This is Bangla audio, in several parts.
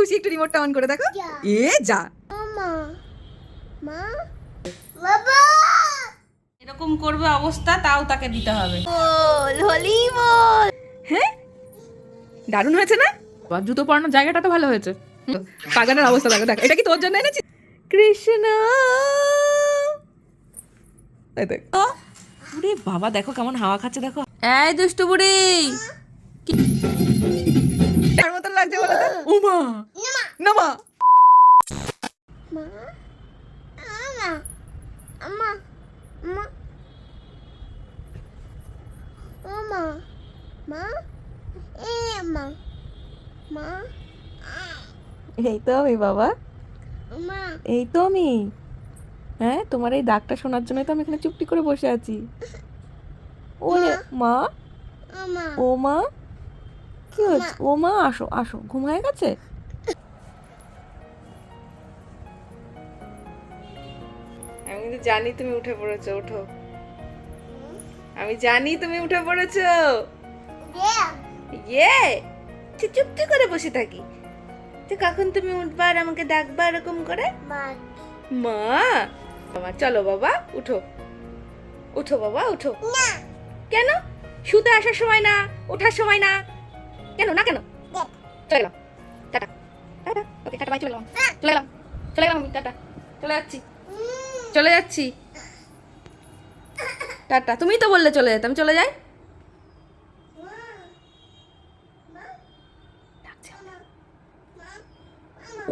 খুশি একটু রিমোটটা অন করে দেখো। এ যা। মামা। মা। বাবা! এরকম করবে অবস্থা তাও তাকে দিতে হবে। হ্যাঁ? দারুণ হয়েছে না? জুতো পরানোর জায়গাটা তো ভালো হয়েছে। বাগানের অবস্থা দেখো দেখো। এটা কি তোর জন্য এনেছি? কৃষ্ণ। বাবা দেখো কেমন হাওয়া খাচ্ছে দেখো। এই দুষ্টু বুড়ি। মতন লাগছে বলে তো। উমা। নামা। এই তো আমি বাবা। এই তো আমি। হ্যাঁ তোমার এই ডাকটা শোনার জন্য তো আমি এখানে চুপটি করে বসে আছি। ওরে মা। ও মা কি হচ্ছে ও মা আসো আসো ঘুম হয়ে গেছে? আমি কিন্তু জানি তুমি উঠে পড়েছো ওঠো। আমি জানি তুমি উঠে পড়েছো। ইয়ে তুই চুপটি করে বসে থাকি? তো কখন তুমি উঠবা আর আমাকে ডাকবা এরকম করে? মা মা। বাবা চলো বাবা উঠো। উঠো বাবা উঠো। কেন? শুতে আসার সময় না ওঠার সময় না। কেন না কেন? চলে গেলাম। Tata. Tata. Okay tata bye চলে গেলাম। চলে গেলাম। চলে গেলাম টাটা। চলে যাচ্ছি। চলে যাচ্ছি। টাটা। তুমি তো বললে চলে যেতে আমি চলে যাই।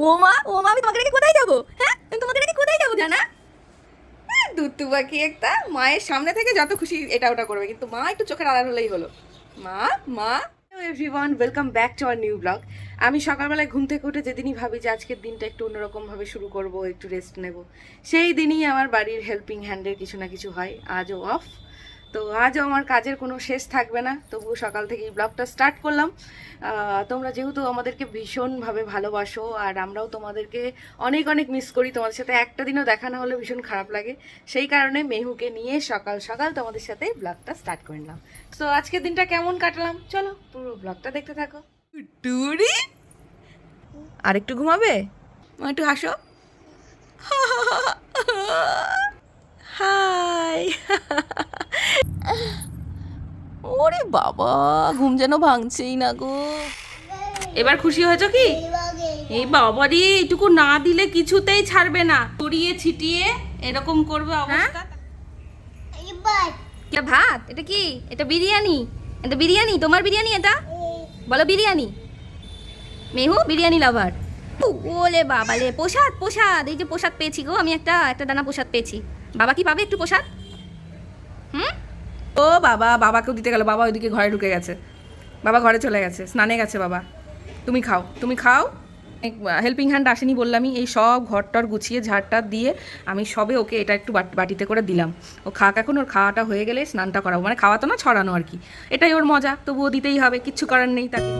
ও মা ও মা আমি তোমাকে রেখে কোথায় যাব? হ্যাঁ? আমি তোমাকে রেখে কোথায় যাব জানা? দুত্তু পাখি একটা মায়ের সামনে থেকে যত খুশি এটা ওটা করবে। কিন্তু মা একটু চোখের আড়াল হলেই হলো। মা মা everyone welcome back to our new blog আমি সকালবেলায় ঘুম থেকে উঠে যেদিনই ভাবি যে আজকের দিনটা একটু অন্যরকমভাবে শুরু করব, একটু রেস্ট নেব, সেই দিনই আমার বাড়ির হেল্পিং হ্যান্ডের কিছু না কিছু হয়। আজও অফ তো আজও আমার কাজের কোনো শেষ থাকবে না তবুও সকাল থেকে এই ব্লগটা স্টার্ট করলাম। তোমরা যেহেতু আমাদেরকে ভীষণভাবে ভালোবাসো আর আমরাও তোমাদেরকে অনেক অনেক মিস করি তোমাদের সাথে একটা দিনও দেখা না হলে ভীষণ খারাপ লাগে। সেই কারণে মেহুকে নিয়ে সকাল সকাল তোমাদের সাথে ব্লগটা স্টার্ট করে নিলাম। তো আজকের দিনটা কেমন কাটলাম? চলো পুরো ব্লগটা দেখতে থাকো। টুরি আর একটু ঘুমাবে একটু হাসো। হাই। ওরে বাবা ঘুম যেন ভাঙছেই না গো। এবার খুশি হয়েছ কি? এই বাবারি এইটুকু না দিলে কিছুতেই ছাড়বে না। ছড়িয়ে ছিটিয়ে এরকম করবে অবস্থা। এটা ভাত? এটা কি? এটা বিরিয়ানি? এটা বিরিয়ানি? তোমার বিরিয়ানি এটা? বলো বিরিয়ানি। মেহু বিরিয়ানি লাভার ওলে বাবা লে প্রসাদ প্রসাদ। এই যে প্রসাদ পেয়েছি গো আমি একটা একটা দানা প্রসাদ পেয়েছি। বাবা কি পাবে একটু প্রসাদ? হুম? ও বাবা বাবাকেও দিতে গেল বাবা ওইদিকে ঘরে ঢুকে গেছে। বাবা ঘরে চলে গেছে স্নানে গেছে বাবা। তুমি খাও তুমি খাও। হেল্পিং হ্যান্ড আসেনি বললামই এই সব ঘরটর গুছিয়ে ঝাড়টা দিয়ে আমি সবে ওকে এটা একটু বাটিতে করে দিলাম। ও খাক এখন ওর খাওয়াটা হয়ে গেলে স্নানটা করাবো। মানে খাওয়া তো না ছড়ানো আর কি। এটাই ওর মজা তবুও দিতেই হবে কিচ্ছু করার নেই তাকে।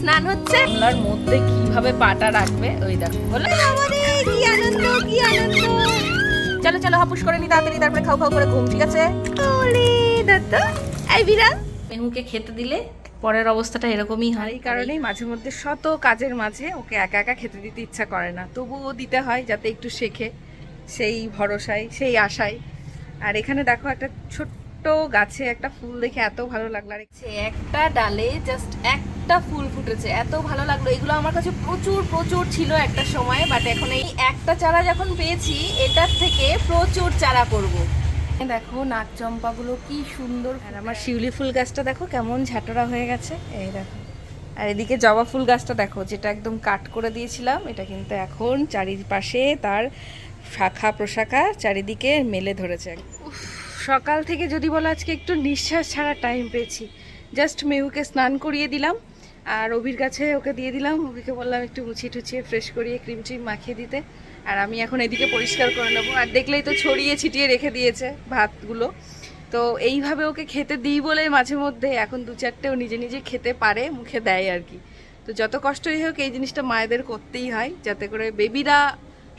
স্নান হচ্ছে। গামলার মধ্যে কীভাবে পাটা রাখবে ওই দেখো। কি আনন্দ কি আনন্দ। চলো চলো হাপুস করে নি তাড়াতাড়ি তারপরে খাও খাও করে ঘুম ঠিক আছে? ওলে দাদা এই বিরা মেহুকে খেতে দিলে পরের অবস্থাটা এরকমই হয়। এই কারণেই মাঝে মধ্যে শত কাজের মাঝে ওকে একা একা খেতে দিতে ইচ্ছা করে না। তবুও দিতে হয় যাতে একটু শেখে সেই ভরসায় সেই আশায়। আর এখানে দেখো একটা ছোট্ট গাছে একটা ফুল দেখে এত ভালো লাগল। আর একটা ডালে জাস্ট একটা ফুল ফুটেছে, এত ভালো লাগল। এগুলো আমার কাছে প্রচুর প্রচুর ছিল একটা সময় বাট এখন এই একটা চারা যখন পেয়েছি, এটার থেকে প্রচুর চারা করব। দেখো নাক চম্পাগুলো কি সুন্দর আমার শিউলি ফুল গাছটা দেখো কেমন ঝাঁটরা হয়ে গেছে। এই দেখো। আর এদিকে জবা ফুল গাছটা দেখো, যেটা একদম কাট করে দিয়েছিলাম, এটা কিন্তু এখন চারিপাশে তার শাখা প্রশাখা চারিদিকে মেলে ধরেছে। সকাল থেকে যদি বলো আজকে একটু নিঃশ্বাস ছাড়া টাইম পেয়েছি। জাস্ট মেহুকে স্নান করিয়ে দিলাম, আর অভির কাছে ওকে দিয়ে দিলাম। অভিকে বললাম একটু মুছিয়ে টুছিয়ে ফ্রেশ করিয়ে ক্রিম ট্রিম মাখিয়ে দিতে। আর আমি এখন এদিকে পরিষ্কার করে নেব। আর দেখলেই তো ছড়িয়ে ছিটিয়ে রেখে দিয়েছে ভাতগুলো। তো এইভাবে ওকে খেতে দিই বলে মাঝে মধ্যে এখন দু চারটেও নিজে নিজে খেতে পারে, মুখে দেয় আর কি। তো যত কষ্টই হোক এই জিনিসটা মায়েদের করতেই হয়, যাতে করে বেবিরা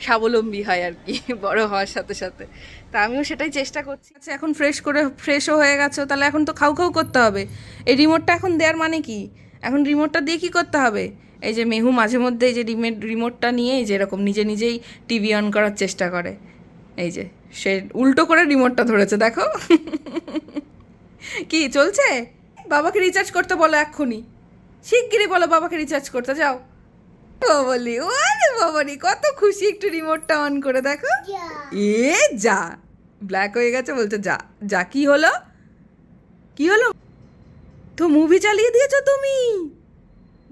স্বাবলম্বী হয় আর কি, বড় হওয়ার সাথে সাথে। তা আমিও সেটাই চেষ্টা করছি। আচ্ছা এখন ফ্রেশ করে ফ্রেশও হয়ে গেছো, তাহলে এখন তো খাও খাও করতে হবে। এই রিমোটটা এখন দেওয়ার মানে কি? এখন রিমোটটা দিয়ে কি করতে হবে? এই যে মেহু মাঝে মধ্যে এই যে রিমোট রিমোটটা নিয়ে এই যে এরকম নিজে নিজেই টিভি অন করার চেষ্টা করে। এই যে, সে উল্টো করে রিমোটটা ধরেছে, দেখো। কি, চলছে? বাবাকে রিচার্জ করতে বলো এক্ষুনি। শিগগিরই বলো বাবাকে রিচার্জ করতে, যাও। বাবলি ওরে বাবারি কত খুশি একটু রিমোটটা অন করে দেখো। এ যা। ব্ল্যাক হয়ে গেছে বলছে যা যা কি হলো? কি হলো? তো মুভি চালিয়ে দিয়েছ তুমি?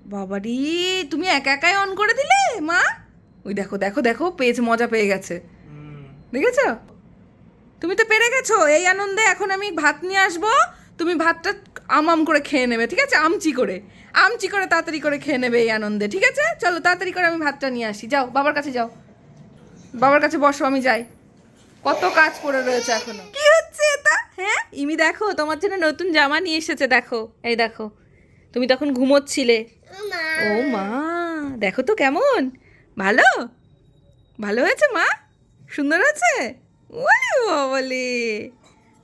বাবারি তুমি একা একাই অন করে দিলে মা? ওই দেখো দেখো দেখো পেজ মজা পেয়ে গেছে। দেখেছ? তুমি তো পেরে গেছো এই আনন্দে এখন আমি ভাত নিয়ে আসব তুমি ভাতটা আম আম করে খেয়ে নেবে ঠিক আছে? আমচি করে। আমচি করে তাড়াতাড়ি করে খেয়ে নেবে এই আনন্দে ঠিক আছে? চলো তাড়াতাড়ি করে আমি ভাতটা নিয়ে আসি। যাও বাবার কাছে যাও। বাবার কাছে বসো আমি যাই। কত কাজ পড়ে রয়েছে এখনও। কি হচ্ছে এটা? হ্যাঁ? ইমি দেখো তোমার জন্য নতুন জামা নিয়ে এসেছে দেখো। এই দেখো তুমি তখন ঘুমোচ্ছিলে। ও মা দেখো তো কেমন। ভালো? ভালো হয়েছে মা? সুন্দর আছে ওরে বলে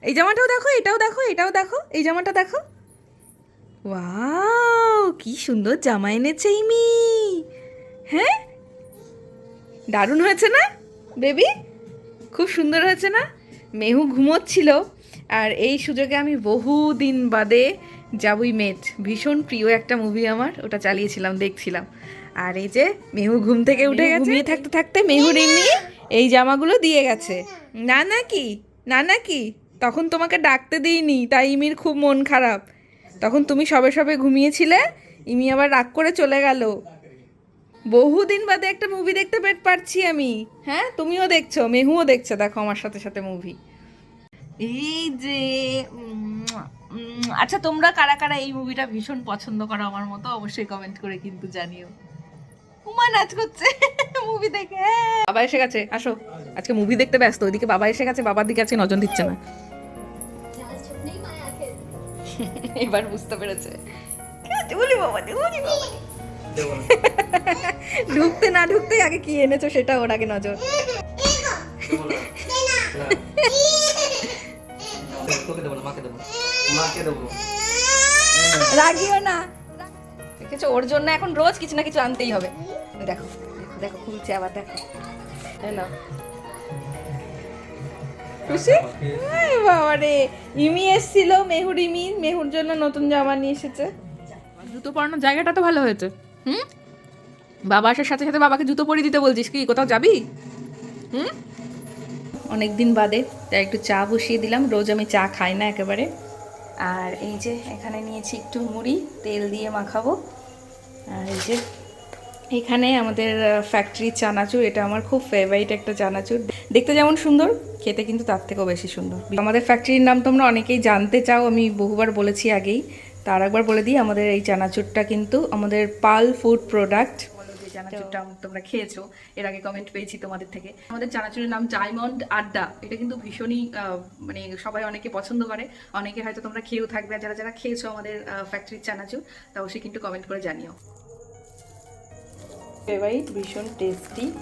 এই জামাটাও দেখো এটাও দেখো এটাও দেখো এই জামাটা দেখো। ওয়াও কি সুন্দর জামা এনেছে ইমি। হ্যাঁ? দারুণ হয়েছে না বেবি? খুব সুন্দর হয়েছে না? মেহু ঘুমোচ্ছিল আর এই সুযোগে আমি বহু দিন বাদে যাবই মেট ভীষণ প্রিয় একটা মুভি আমার ওটা চালিয়েছিলাম দেখছিলাম। আর এই যে মেহু ঘুম থেকে উঠে গেছে। ঘুমিয়ে থাকতে থাকতে মেহুর এমনি এই জামাগুলো দিয়ে গেছে। না না কি না না কি তখন তোমাকে ডাকতে দিইনি, তাই ইমির খুব মন খারাপ। তখন তুমি সবে সবে ঘুমিয়েছিলে, ইমি আবার রাগ করে চলে গেল। বহুদিন বাদে একটা মুভি দেখতে পেট পারছি আমি। হ্যাঁ তুমিও দেখছ, মেহুও দেখছ, দেখো আমার সাথে সাথে মুভি এই যে আচ্ছা তোমরা কারা কারা এই মুভিটা ভীষণ পছন্দ করো আমার মতো অবশ্যই কমেন্ট করে কিন্তু জানিও। উমা নাচ করছে। মুভি দেখে হ্যাঁ। বাবা এসে গেছে আসো। আজকে মুভি দেখতে ব্যস্ত ওইদিকে বাবা এসে গেছে বাবার দিকে আজকে নজর দিচ্ছে না। এবার বুঝতে পেরেছে। ঢুকতে না ঢুকতে আগে কি এনেছো সেটা ওর আগে নজর। রাগিও না। দেখেছ ওর জন্য এখন রোজ কিছু না কিছু আনতেই হবে। দেখো। দেখো খুলছে আবার দেখো। নাও। খুশি? বাবা রে ইমি এসছিল মেহুর ইমি। মেহুর জন্য নতুন জামা নিয়ে এসেছে। জুতো পরানোর জায়গাটা তো ভালো হয়েছে। হুম? বাবা আসার সাথে সাথে বাবাকে জুতো পরিয়ে দিতে বলছিস কি? কোথাও যাবি? হুম? অনেক দিন বাদে তাই একটু চা বসিয়ে দিলাম। রোজ আমি চা খাই না একেবারে। আর এই যে এখানে নিয়েছি একটু মুড়ি তেল দিয়ে মাখাবো। আর এই যে এখানে আমাদের ফ্যাক্টরি চানাচুর এটা আমার খুব ফেভারিট একটা চানাচুর। দেখতে যেমন সুন্দর খেতে কিন্তু তার থেকেও বেশি সুন্দর। আমাদের ফ্যাক্টরির নাম তোমরা অনেকেই জানতে চাও আমি বহুবার বলেছি আগেই। তার একবার বলে দিই আমাদের এই চানাচুরটা কিন্তু আমাদের পাল ফুড প্রোডাক্ট চানাচুরটা তোমরা খেয়েছো এর আগে কমেন্ট পেয়েছি তোমাদের থেকে। আমাদের চানাচুরের নাম ডায়মন্ড আড্ডা। এটা কিন্তু ভীষণই মানে সবাই অনেকে পছন্দ করে। অনেকে হয়তো তোমরা খেয়েও থাকবে। আর যারা যারা খেয়েছো আমাদের ফ্যাক্টরির চানাচুর তা অবশ্যই কিন্তু কমেন্ট করে জানিও। ফেভারিট ভীষণ টেস্টি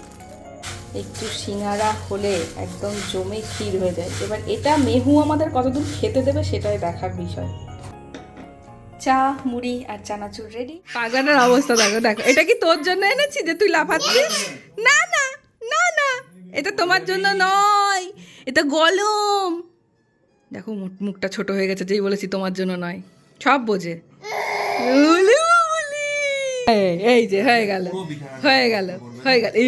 একটু সিঙ্গারা হলে একদম জমে ক্ষীর হয়ে যায়। এবার এটা মেহু আমাদের কতদূর খেতে দেবে সেটাই দেখার বিষয়। চা, মুড়ি আর চানাচুর রেডি পাগলাটার অবস্থা দেখো দেখো। এটা কি তোর জন্য এনেছি যে তুই লাফাচ্ছিস? না না না না। এটা তোমার জন্য নয়। এটা গলম। দেখো, মুখ- মুখটা ছোট হয়ে গেছে, যেই বলেছি তোমার জন্য নয়। সব বোঝে। এই, এই যে হয়ে গেল হয়ে গেল হয়ে গেল। এ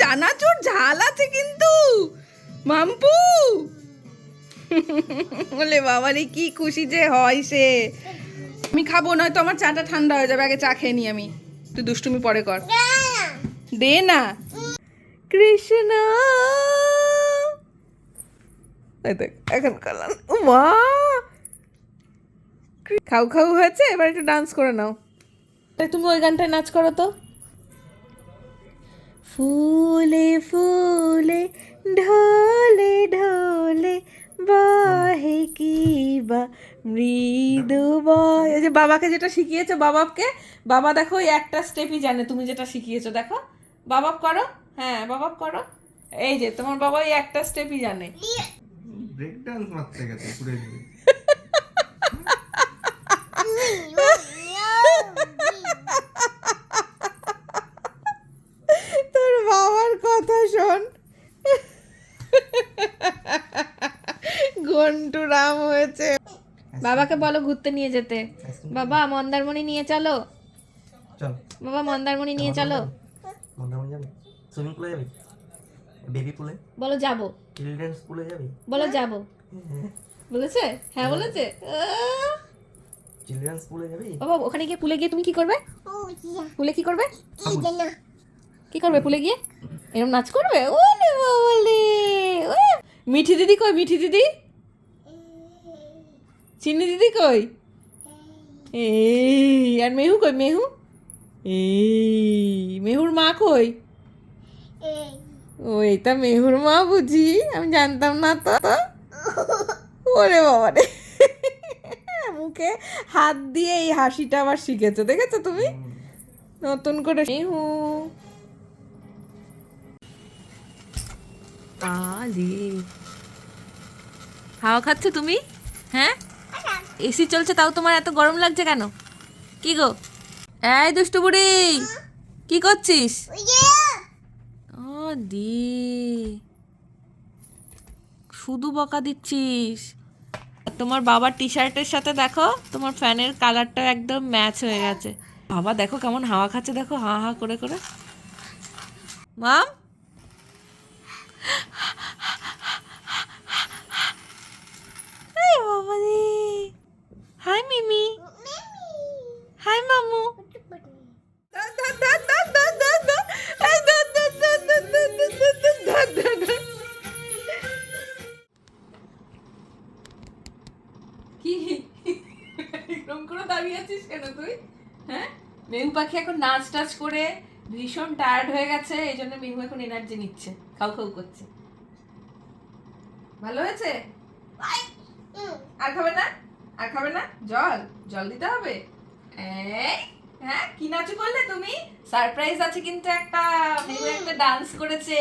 চানাচুর ঝাল আছে কিন্তু। মাম্পু। বলে বাবারে কি খুশি যে হয় সে। আমি খাব নয়তো আমার চাটা ঠান্ডা হয়ে যাবে আগে চা খেয়ে নি আমি। তুই দুষ্টুমি পরে কর। দে না। কৃষ্ণ। এই এখন করলাম মা খাও খাও হয়েছে এবার একটু ডান্স করে নাও। এই তুমি ওই গানটায় নাচ করো তো। ফুলে ফুলে ঢলে ঢলে বাহে কি বা মৃদু বয়। এই যে বাবাকে যেটা শিখিয়েছো বাবাকে বাবা দেখো ওই একটা স্টেপই জানে তুমি যেটা শিখিয়েছো দেখো। বাবাক করো হ্যাঁ বাবাক করো। এই যে তোমার বাবা ওই একটা স্টেপই জানে। ব্রেক ডান্স মারতে গেছে পুরো শোন। ঘন্টু রাম হয়েছে। বাবাকে বলো ঘুরতে নিয়ে যেতে। বাবা মন্দারমণি নিয়ে চলো। বাবা মন্দারমণি নিয়ে চলো। মন্দারমণি। যাবি? সুইমিং পুলে যাবি? বেবি পুলে বলো যাব। চিলড্রেন্স পুলে যাবি? বলো যাব। বলেছে? হ্যাঁ বলেছে। চিলড্রেন্স পুলে যাবি? বাবা ওখানে গিয়ে পুলে গিয়ে তুমি কি করবে? পুলে কি করবে? কি করবে পুলে গিয়ে? এরকম নাচ করবে? ওলে বাবালে, ও। মিঠি দিদি কই, মিঠি দিদি? চিনি দিদি কই? এই, আর মেহু কই, মেহু? এই, মেহুর মা কই? ও এটা মেহুর মা বুঝি, আমি জানতাম না তো। ওরে বাবা রে মুখে হাত দিয়ে এই হাসিটা আবার শিখেছো, দেখেছ তুমি? নতুন করে মেহু আলি হাওয়া খাচ্ছ তুমি? হ্যাঁ? এসি চলছে, তাও তোমার এত গরম লাগছে কেন? কি গো? এই দুষ্টু বুড়ি, কি করছিস? ও দি। শুধু বকা দিচ্ছিস? তোমার বাবার টি শার্টের সাথে দেখো, তোমার ফ্যানের কালারটা একদম ম্যাচ হয়ে গেছে। বাবা, দেখো কেমন হাওয়া খাচ্ছে, দেখো, হা হা করে করে। মাম এই বাবা রে হাই মিমি হাই মামু কি? এরকম করে দাঁড়িয়ে আছিস কেন তুই? হ্যাঁ? মেহু পাখি এখন নাচ টাচ করে ভীষণ টায়ার্ড হয়ে গেছে, এই জন্য মেহু এখন এনার্জি নিচ্ছে। খাও খাও করছে। ভালো হয়েছে? আর খাবে না? আর খাবে না? জল জল দিতে হবে। হ্যাঁ কি নাচু করলে তুমি? সারপ্রাইজ আছে কিন্তু একটা। একটা ডান্স করেছে।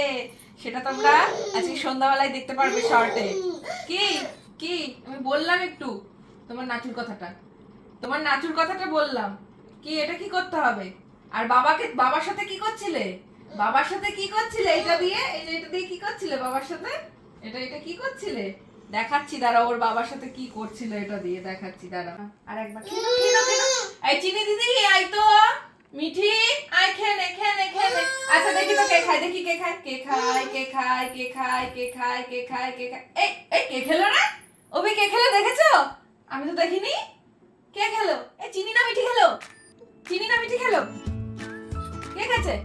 সেটা তোমরা আজকে সন্ধ্যাবেলায় দেখতে পারবে শর্টে কি? কি? আমি বললাম একটু তোমার নাচুর কথাটা। তোমার নাচুর কথাটা বললাম। কি এটা কি করতে হবে? আর বাবাকে বাবার সাথে কি করছিলে? বাবার সাথে কি করছিলে? এটা দিয়ে? এই যে এটা দিয়ে কি করছিলে বাবার সাথে? এটা এটা কি করছিলে? দেখাচ্ছি দাঁড়া ওর বাবার সাথে কি করছিল এটা দিয়ে দেখাচ্ছি দাঁড়া আর একবার এই চিনি দিদি আই তো। মিঠি আই খেয়ে নে খেয়ে নে খেয়ে নে। আচ্ছা দেখি তো কে খায়, দেখি কে খায়। কে খায় কে খায় কে খায় কে খায় কে খায় কে খায়। এই এই, কে খেলো রে? ওবি কে খেলো, দেখেছ? আমি তো দেখিনি। কে খেলো? এই, চিনি না মিঠি খেলো? চিনি না মিঠি খেলো? কে খেয়েছে?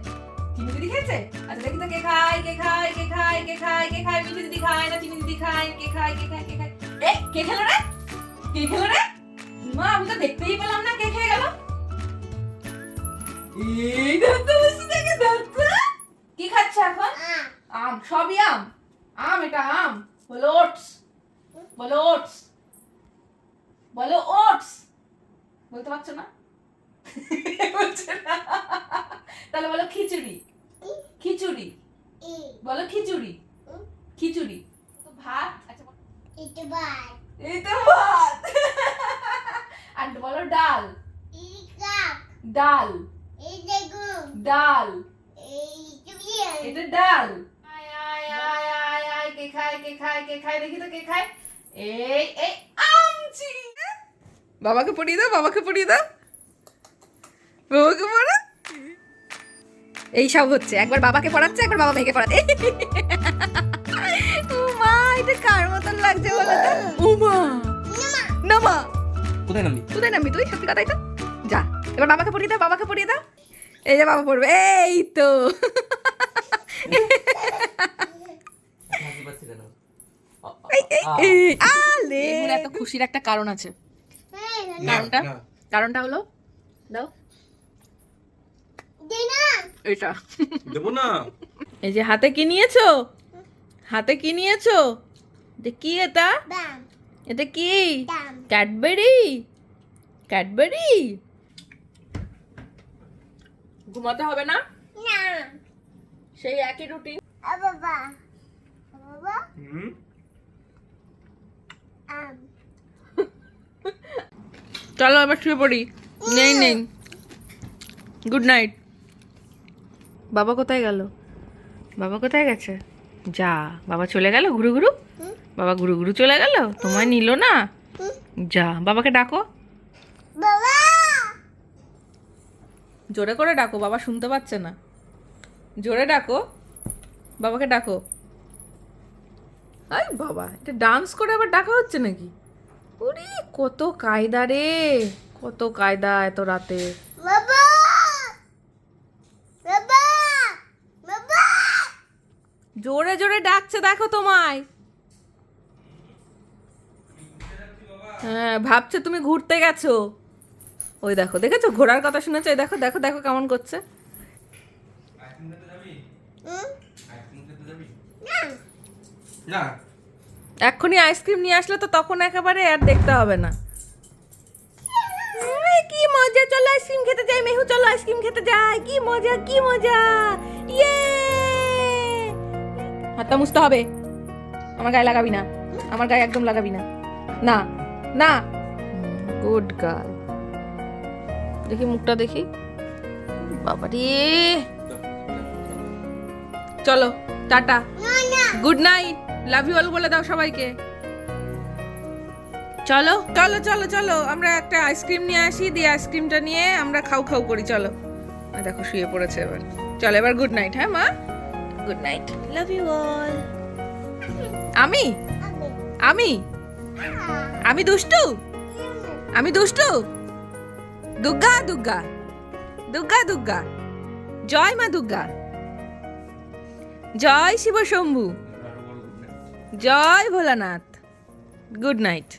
চিনি দিদি খেয়েছে? আচ্ছা দেখি তো কে খায় কে খায় কে খায় কে খায় কে খায় মিঠি দিদি খায় না চিনি দিদি খায় কে খায় কে খায় কে খায়? এই কে খেলো রে? কে খেলো রে? মা আমি তো দেখতেই পেলাম না কে খেয়ে গেল। এই ধরতে বসে দেখে ধরতে কি খাচ্ছে এখন? আম সবই আম। আম এটা আম। বলো ওটস। বলো ওটস। বলো ওটস। বলতে পারছ না? তাহলে বলো খিচুড়ি। খিচুড়ি। বলো খিচুড়ি। খিচুড়ি। তো ভাত? আচ্ছা এটা ভাত। আর বলো ডাল। ডাল। ডাল। এটা ডাল। আয় আয় আয় আয় আয় কে খায় কে খায় কে খায়? দেখি তো কে খায়। এই এই আমচি। বাবাকে পড়িয়ে দাও বাবাকে পড়িয়ে দাও। বাবাকে পড়া? এই সব হচ্ছে। একবার বাবাকে পড়াচ্ছে একবার বাবা মেয়েকে পড়াচ্ছে। ও মা এটা কার মতন লাগছে বলো তো? ও মা না মা। কোথায় নামবি? কোথায় নামবি তুই? সত্যি কথাই তো যা এবার বাবাকে পড়িয়ে দাও বাবাকে পড়িয়ে দাও। এই যে বাবা পড়বে। এই তো। এত খুশির একটা কারণ আছে। কারণটা? কারণটা হলো? দাও। এটা। দেবো না। এই যে হাতে কি নিয়েছো? হাতে কি নিয়েছো? এটা কি এটা? এটা কি? ক্যাডবেরি? ক্যাডবেরি? ঘুমাতে হবে না? না। সেই একই রুটিন বাবা। বাবা। হুম? চলো এবার শুয়ে পড়ি। নেই নেই। গুড নাইট বাবা কোথায় গেল? বাবা কোথায় গেছে? যা বাবা চলে গেল ঘুরু ঘুরু? বাবা ঘুরু ঘুরু চলে গেল? তোমায় নিল না? যা বাবাকে ডাকো। বাবা! জোরে করে ডাকো বাবা শুনতে পাচ্ছে না। জোরে ডাকো বাবাকে ডাকো। আই বাবা এটা ডান্স করে আবার ডাকা হচ্ছে নাকি? ওরে কত কায়দা রে কত কায়দা এত রাতে। বাবা বাবা জোরে জোরে ডাকছে দেখো তোমায়। হ্যাঁ ভাবছে তুমি ঘুরতে গেছো। ওই দেখো দেখেছ? ঘোরার কথা শুনেছো? ওই দেখো দেখো দেখো কেমন করছে। এক্ষুনি আইসক্রিম নিয়ে আসলে তো তখন একেবারে আর দেখতে হবে না। কি মজা! চলো আইসক্রিম খেতে যাই মেহু চলো আইসক্রিম খেতে যাই। কি মজা কি মজা! ইয়ে! হাতটা মুছতে হবে। আমার গায়ে লাগাবি না। আমার গায়ে একদম লাগাবি না। না না। Good girl. দেখি মুখটা দেখি। বাবা রে চলো tata. Good night. Love you all বলে দাও সবাইকে। চলো। চলো চলো চলো। আমরা একটা আইসক্রিম নিয়ে আসি দিয়ে আইসক্রিমটা নিয়ে আমরা খাও খাও করি চলো। দেখো শুয়ে পড়েছে এবার। চলো এবার গুড নাইট হ্যাঁ মা? Good night love you all আমি? আমি? আমি আমি দুষ্টু? আমি দুষ্টু? দুর্গা দুর্গা দুর্গা দুর্গা জয় মা দুর্গা জয় শিব শম্ভু জয় ভোলানাথ। Good night